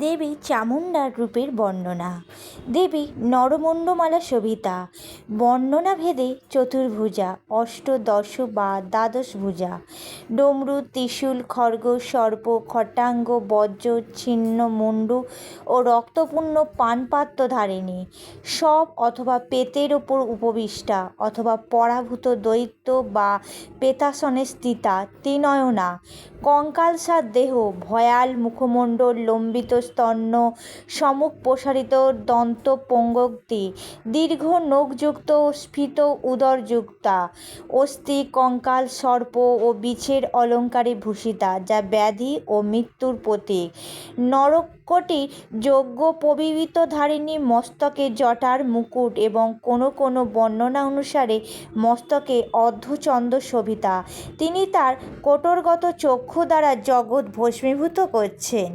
দেবী চামুণ্ডার রূপের বর্ণনা। দেবী নরমণ্ডমালা শোভিতা। বর্ণনা ভেদে চতুর্ভুজা, অষ্টদশ বা দ্বাদশ ভুজা ডমরু, ত্রিশূল খড়গ সর্প, খটাঙ্গ বজ্র ছিন্ন মুন্ডু ও রক্তপূর্ণ পানপাত্র ধারিণী সব অথবা পেতের ওপর উপবিষ্টা অথবা পরাভূত দৈত্য বা পেতাসনে স্থিতা, ত্রিনয়না। কঙ্কালসার দেহ, ভয়াল মুখমণ্ডল লম্বিত স্তন্য সম্মুখ প্রসারিত দন্ত পঙ্গক্তি দীর্ঘ নখযুক্ত স্ফীত উদরযুক্তা, অস্থি, কঙ্কাল, সর্প ও বিছের অলঙ্কারে ভূষিতা, যা ব্যাধি ও মৃত্যুর প্রতীক। নরকটি যজ্ঞ পবিত্রধারিণী মস্তকে জটার মুকুট এবং কোনো কোনো বর্ণনা অনুসারে মস্তকে অর্ধচন্দ্র শোভিতা। তিনি তার কোটরগত চক্ষু দ্বারা জগৎ ভস্মীভূত করছেন।